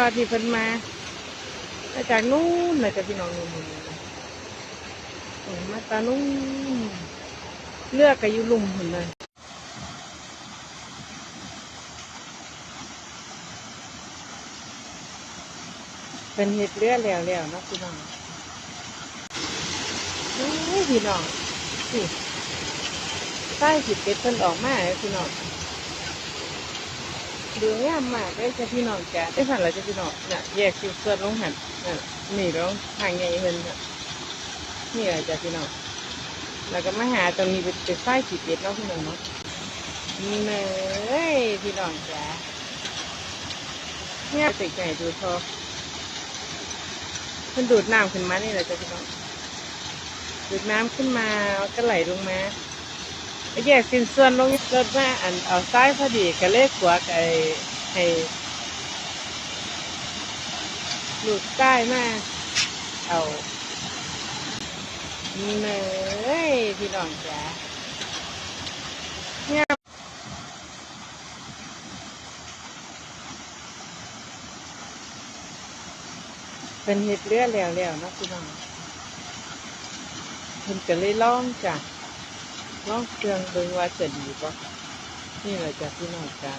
อที่เพิ่นมามาจากนู้นเลยจ้ะพี่น้องนู่นนู่นนู่นอืมาตานู้นเลือกกับยุลุ่มหุ่นเลยเป็นเห็ดเลือดแล้วแล้วๆนะพี่น้องเฮ้ยพี่น้องสิใต้สิเป็ดเพิ่นออกมาพี่น้อง ดูงามมากเลยจ้ะพี่น้องจ้ะได้สั่นแล้วจ้ะพี่น้องเนี่ยแยกชิ้นส่วนลงหันนั่นนี่ลงทางใหญ่เพิ่นน่ะนี่แหละจ้ะพี่น้องแล้วก็มาหาตรงนี้เป็นเป็นใต้สิเป็ดเนาะพี่น้องเนาะนี่เลยพี่น้องจ้ะเนี่ยติดใหญ่ดูทอมันดูดน้ำขึ้นมานี่แหละจ้ะพี่น้องดูดน้ำขึ้นมาก็ไหลลงมา แยกสิ้นส่วนลงรถมาอันเอาซ้ายพอดีก็เลขขวาไอ้ให้หลุดใต้มาเอาเนยพี่น้องจ้ะเนี่ยเป็นเห็ดเลือดแล้วแล้วๆนะพี่น้องเพิ่นก็เลยลองจ้ะ ลองเครื่องเบิ่งว่าจะดีปะนี่แหละจ้ะพี่น้องจ้ะ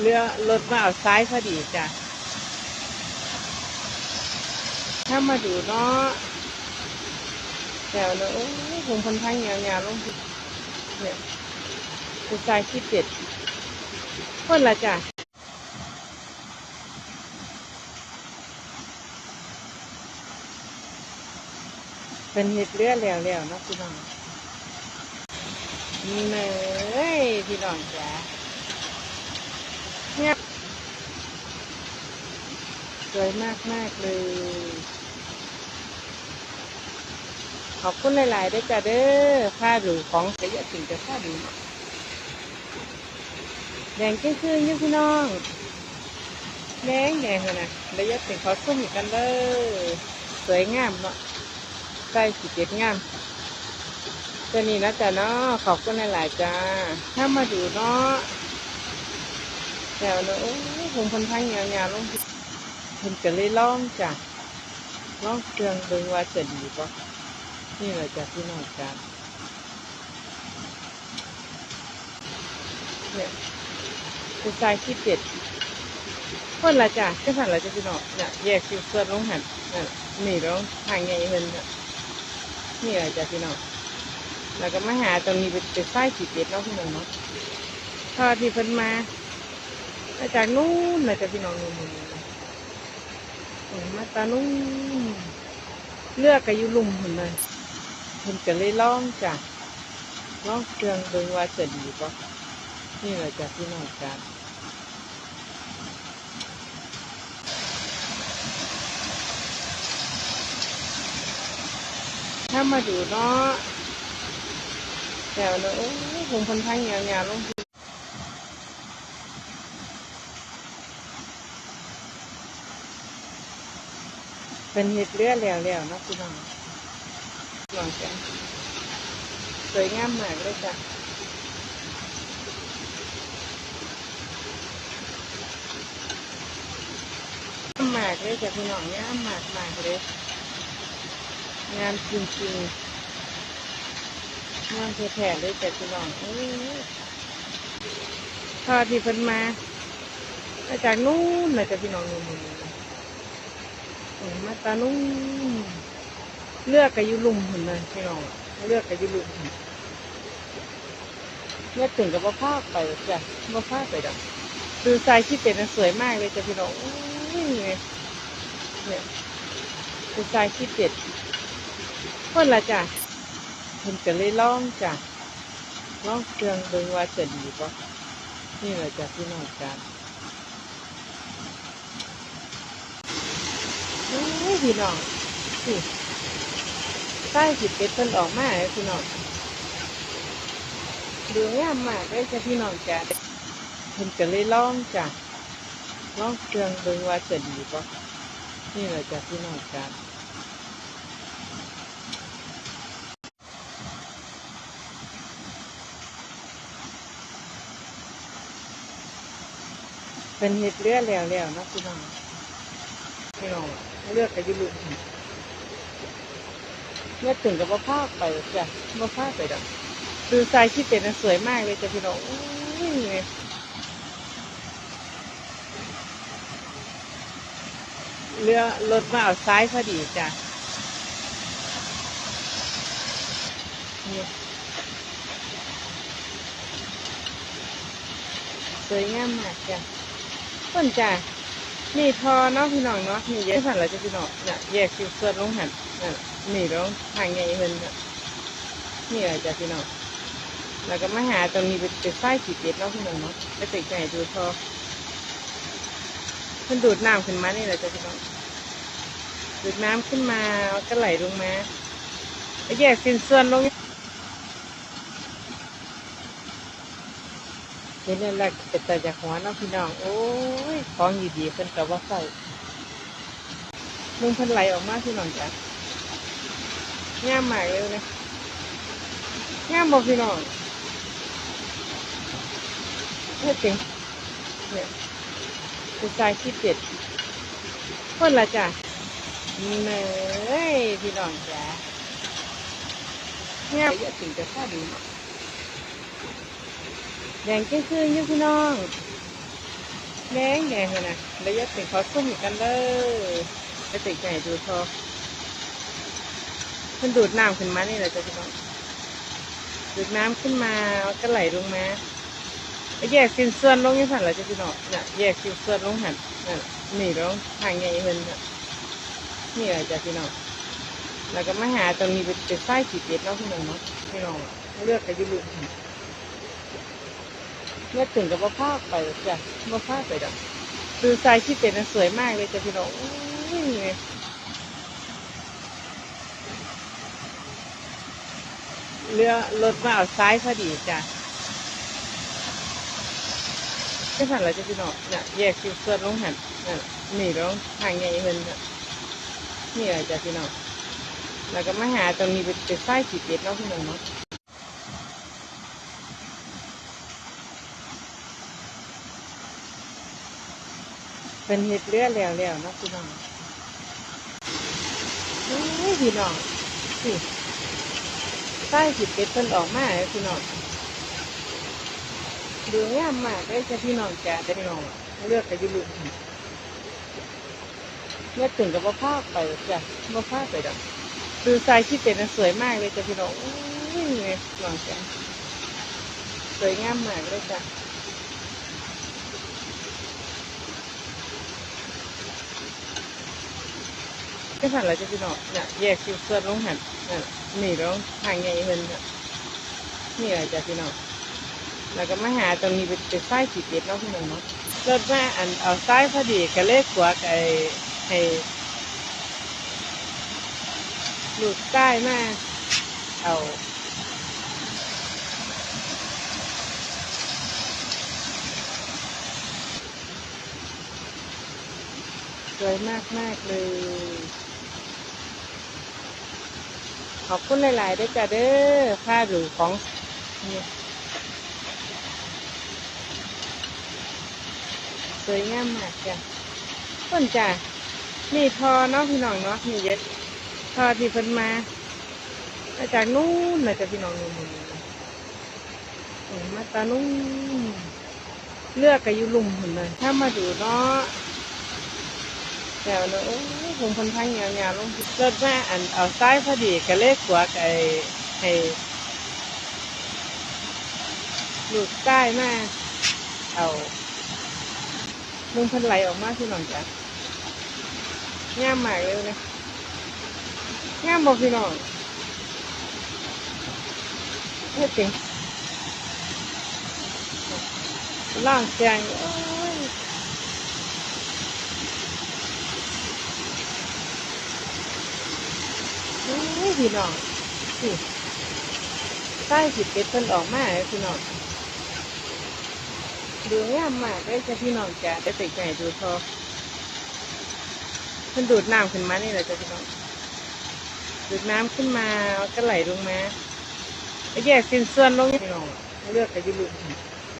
เรือรถมาเอาซ้ายพอดีจ้ะ ถ้ามาดูเนาะแถวเนาะผมคนทั้งยาวๆลงเนี่ยคือทรายที่เป็ดคนละจ้ะ เป็นเห็ดเลือดแล้วแล้วๆนะพี่น้องนี่เลยพี่น้องจ้ะเนี่ยสวยมากมากๆเลย ขอบคุณหลายๆด้วยจ้ะเด้อผ้าดูของแต่เยอะจริงจะผ้าดูแดงขึ้นขึ้นอยู่พี่น้องแดงแดงเลยนะระยะถึงเขาซุ่มกันเลยสวยงามเนาะ ใส่สีเจ็ดงามตัวนี้นะจ๊ะเนาะขอบคุณหลายๆจ้า ถ้ามาดูเนาะแถวเนาะผมคนทั้งยาวๆลงเพิ่นก็เลยล่องจ้ะล่องเครื่องเบิ่งว่าจะดีป่ะนี่แหละจ้ะพี่น้องจ้าเนี่ยคือทรายที่เป็ดคนละจ้ะก็สั่นละจ้ะพี่น้องเนี่ยแยกชิ้นส่วนลงหันนั่นนี่ลงทางไงเพิ่นน่ะ นี่แหละจ้ะพี่น้องแล้วก็มาหาตรงนี้เป็นเป็นทรายที่เป็ดเนาะพี่น้องเนาะพอที่เพิ่นมามาจากนู้นเลยจ้ะพี่น้องนู่นนู่นนู่นอืมาตานู้นเลือกกับยุลุ่มเพิ่นเลยเพิ่นก็เลยล่องจ้ะล่องเครื่องเบิ่งว่าจะดีป่ะนี่แหละจ้ะพี่น้องจ้ะ ถ้ามาดูเนาะแถวเนาะโอ้ยผมคนทั้งยาวๆลงทีเป็นเห็ดเลือดแล้วแล้วๆนะพี่น้องลองจ้ะสวยงามมากเลยจ้ะงามมากเลยจ้ะพี่น้องงามมากมากเลย งามจริงๆงามแท้ๆเลยจ้ะพี่น้องเอ้ยพอที่เพิ่นมามาจากนู้นเลยจ้ะพี่น้องนู่นมาตานู้นเลือกกับยุลุ่มหุ่นเลยพี่น้องเลือกกับยุลุ่มหุ่นเนี่ยถึงกับว่าภาพไปจ้ะว่าภาพไปดอกดูทรายที่เป็นสวยมากเลยจ้ะพี่น้องเนี่ยคือทรายที่เป็ด คนละจ้ะเพิ่นก็เลยล่องจ้ะล่องเครื่องเบิ่งว่าจะดีป่ะนี่แหละจ้ะพี่น้องจ้ะโอ้ยพี่น้องสิใต้สิเป็ดเพิ่นออกมาเลยพี่น้องดูงามมากเลยจ้ะพี่น้องจ้ะเพิ่นก็เลยล่องจ้ะล่องเครื่องเบิ่งว่าจะดีป่ะนี่แหละจ้ะพี่น้องจ้ะ เป็นเห็ดเลือดแล้วแล้วนะพี่น้องพี่น้องเลือกกับยุลุเลือดถึงกับว่าภาพไปจ้ะว่าภาพไปดอกดูทรายที่เป็นน่ะสวยมากเลยจ้ะพี่น้องเรือรถมาเอาซ้ายพอดีจ้ะสวยงามมากจ้ะ ต้นจ้ะนี่ทอเนาะพี่น้องเนาะนี่แยกสันเราจะพี่น้องเนี่ยแยกคิวส่วนลงหันนั่นนี่แล้วทางไงเพิ่นน่ะนี่อะไรจ้ะพี่น้องแล้วก็มาหาตรงนี้เป็นเป็นไส้ขีดเด็ดเนาะพี่น้องเนาะไปติดใจดูทอมันดูดน้ำขึ้นมานี่แหละจ้ะพี่น้องดูดน้ำขึ้นมาก็ไหลลงมาแล้วแยกสินส่วนลง เห็นแล้วแหละเป็นแต่จากหัวน้องพี่น้องโอ้ยของอยู่ดีเพิ่นกับว่าใส่มึงเพิ่นไหลออกมาพี่น้องจ้ะงามมากเลยนะงามบอกพี่น้องเฮ็ดจริงเนี่ยเป็นสายที่เจ็ดคนละจ้ะเนยพี่น้องจ้ะงามเยอะจริงแต่ข้าดีเนาะ แดงเคืนๆอยู่พี่น้องแดงแดงเลยนะแล้วยัดติ่งเขาซุ่มกันเลยไปติ่งใหญ่ดูพอมันดูดน้ำขึ้นมานี่แหละจ้ะพี่น้องดูดน้ำขึ้นมาก็ไหลลงมาแยกสินส่วนลงยังสั่นเหรอจ้ะพี่น้องเนี่ยแยกสินส่วนลงหันนั่นนี่แล้วทางใหญ่เพิ่นน่ะนี่แหละจ้ะพี่น้องแล้วก็มาหาตรงนี้เป็นเป็นไส้ขีดเด็ดเนาะพี่น้องเนาะพี่น้องเลือกกันอยุลุม เมื่อถึงกับว่าภาพไปจ้ะว่าภาพไปดอกดูทรายที่เป็นน่ะสวยมากเลยจ้ะพี่น้องอุ้ยเรือรถมาเอาซ้ายพอดีจ้ะก็สั่นเราจะพี่น้องเนี่ยแยกคิวเส่วนลงหันนั่นนี่ล้วทางไงเพิ่นน่ะนี่อะไรจ้ะพี่น้องแล้วก็มาหาตรงนี้เป็นเป็นไส้ขีดเด็ดเนาะพี่น้องเนาะ เป็นเห็ดเลือดแล้วแล้วนะพี่น้องเฮ้ยพี่น้องสิใต้ผิดเป็ดเพิ่นออกมาเลยพี่น้องดูงามมากเลยจะพี่น้องจ้ะพี่น้องเลือกกับยุลุเมื่อถึงกับว่าภาพไปจ้ะว่าภาพไปดอกดูทรายที่เป็นน่ะสวยมากเลยจ้ะพี่น้องอุ้ยพี่น้องจ้ะสวยงามมากเลยจ้ะ ก็สั่นเราจะพี่น้องเนี่ยแยกคิวเส่วนลงหันนั่นนี่แล้วทางไงเพิ่นนี่อะไรจ้ะพี่น้องแล้วก็มาหาตรงนี้เป็นเป็นไส้ขีดเด็ดเนาะพี่น้องเนาะรถมาอันเอาไส้พอดีก็เลยกวักไอ้ให้ลูกใต้มาเอาสวยมากมากๆเลย ขอบคุณหลายๆด้วยจ้ะเด้อค่าหรูของสวยงามมากจ้ะต้นจ้ะนี่ทอเนาะพี่น้องเนาะนี่เย็ดทอที่เพิ่นมามาจากนู้นเลยจ้ะพี่น้องนู่นมาตานู้นเลือกกับยุลุ่มเห็นเลยถ้ามาดูเนาะ แถวเนอะโอ้ยผมคนพังยาวๆลงรถมาอันเอาซ้ายพอดีก็เลขกว่าไอ้ให้ลูกใต้มาเอามึงพันไหลออกมาที่น้องจ้ะงามมากเลยนะงามบอกพี่น้องเฮ็ดจริงล่างแจงโอ้ย โอ้ย พี่น้องสิใต้ผิดเป็ดเพิ่นออกมาพี่น้องดูงามมากเลยจ้ะพี่น้องจ้ะได้ไปไก่ดูพอเพิ่นดูดน้ำขึ้นมานี่แหละจ้ะพี่น้องดูดน้ำขึ้นมาก็ไหลลงมาแล้แยกสินส่วนลงพี่น้องเลือกกับยุลุ